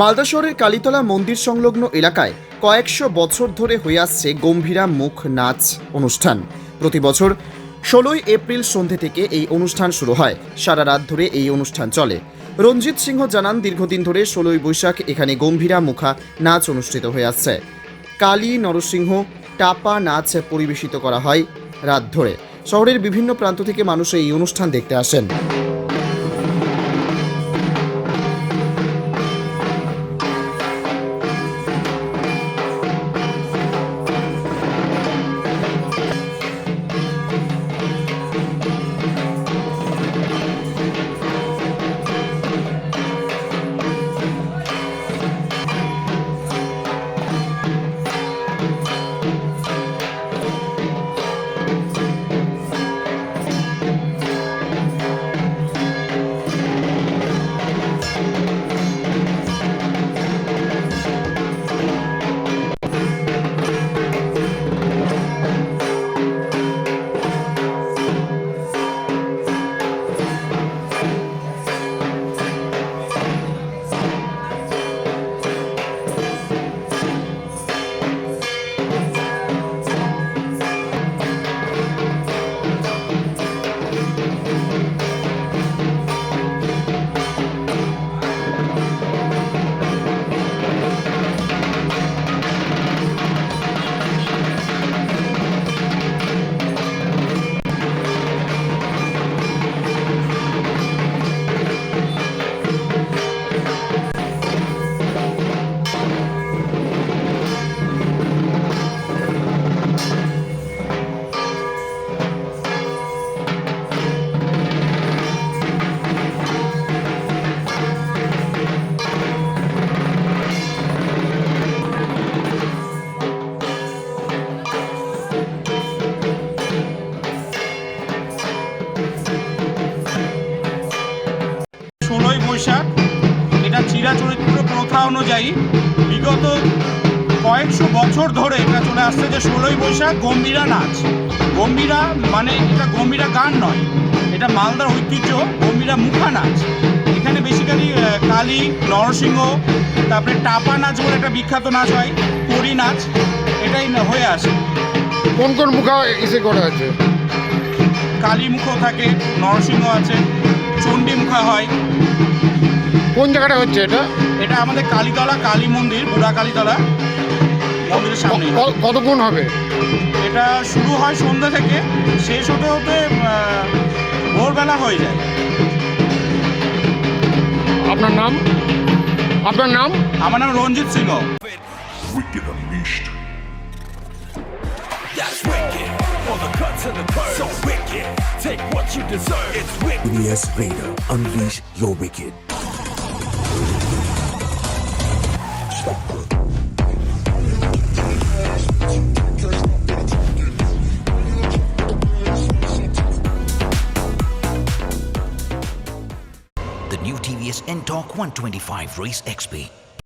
মালদা শহরের কালীতলা মন্দির সংলগ্ন এলাকায় কয়েকশো বছর ধরে হয়ে আসছে গম্ভীরা মুখ নাচ অনুষ্ঠান। প্রতি বছর ষোলোই এপ্রিল সন্ধে থেকে এই অনুষ্ঠান শুরু হয়। সারা রাত ধরে এই অনুষ্ঠান চলে। রঞ্জিত সিংহ জানান, দীর্ঘদিন ধরে ষোলোই বৈশাখ এখানে গম্ভীরা মুখা নাচ অনুষ্ঠিত হয়ে আসছে। কালী, নরসিংহ, টাপা নাচ পরিবেশিত করা হয় রাত ধরে। শহরের বিভিন্ন প্রান্ত থেকে মানুষ এই অনুষ্ঠান দেখতে আসেন। বৈশাখ। এটা চিরাচরিত্র প্রথা অনুযায়ী বিগত কয়েকশো বছর ধরে এটা চলে আসছে যে ষোলোই বৈশাখ গম্ভীরা নাচ। গম্ভীরা মানে এটা গম্ভীরা গান নয় এটা মালদার ঐতিহ্য গম্ভীরা মুখা নাচ। এখানে বেসিক্যালি কালী নরসিংহ তারপরে টাপা নাচ বলে একটা বিখ্যাত নাচ হয় করি নাচ এটাই হয়ে আসে। কোন কোন মুখা এসে করা আছে? কালী মুখও থাকে নরসিংহ আছে। চণ্ডী মুখা হয়। কোন জায়গাটা হচ্ছে এটা? এটা আমাদের কালীতলা কালী মন্দির বুড়া কালীতলা মন্দিরের সামনে কতক্ষণ হবে? এটা শুরু হয় সন্ধ্যা থেকে শেষ হতে হতে ভোরবেলা হয়ে যায়। আপনার নাম? আপনার নাম? আমার নাম রঞ্জিত সিংহ। Wicked Unleashed. That's wicked. For the to the curve. So wicked. Take what you deserve. It's wicked. BDS Vader, unleash your wicked. The new TVS N-Torque 125 Race XP.